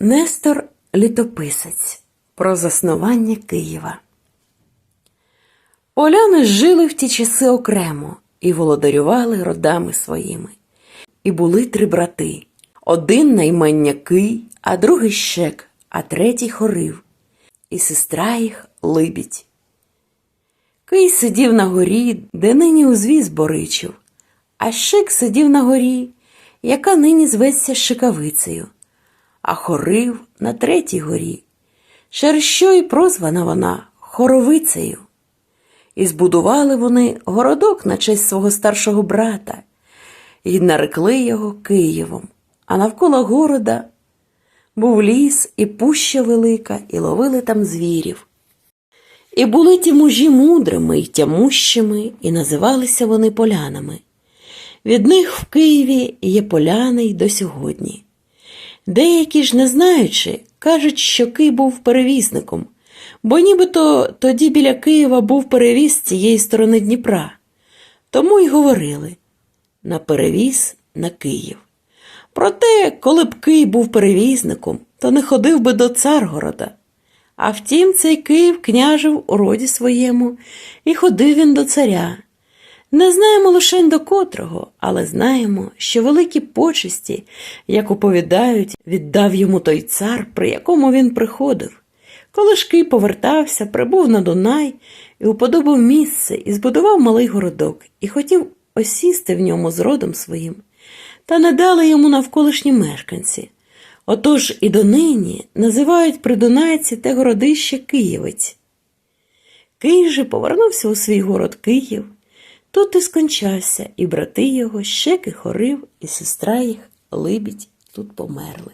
Нестор Літописець про заснування Києва. Поляни жили в ті часи окремо і володарювали родами своїми. І були три брати: один наймення Кий, а другий щек, а третій хорив, і сестра їх Либідь. Кий сидів на горі, де нині узвіз Боричів, а щик сидів на горі, яка нині зветься Шикавицею, а хорив на третій горі, через що й прозвана вона Хоровицею. І збудували вони городок на честь свого старшого брата, і нарекли його Києвом, а навколо города був ліс і пуща велика, і ловили там звірів. І були ті мужі мудрими й тямущими, і називалися вони полянами. Від них в Києві є поляни й до сьогодні. Деякі ж, не знаючи, кажуть, що Кий був перевізником, бо нібито тоді біля Києва був перевіз цієї сторони Дніпра. Тому й говорили на перевіз на Київ. Проте, коли б Кий був перевізником, то не ходив би до Царгорода. А втім, цей Київ княжив у роді своєму, і ходив він до царя. Не знаємо лише до котрого, але знаємо, що великі почесті, як оповідають, віддав йому той цар, при якому він приходив. Коли ж повертався, прибув на Дунай і уподобав місце, і збудував малий городок, і хотів осісти в ньому з родом своїм, та не дали йому навколишні мешканці. Отож і донині називають придунайці те городище Києвець. Кий же повернувся у свій город Київ. Тут і скончався, і брати його, щеки хорив, і сестра їх, либідь, тут померли.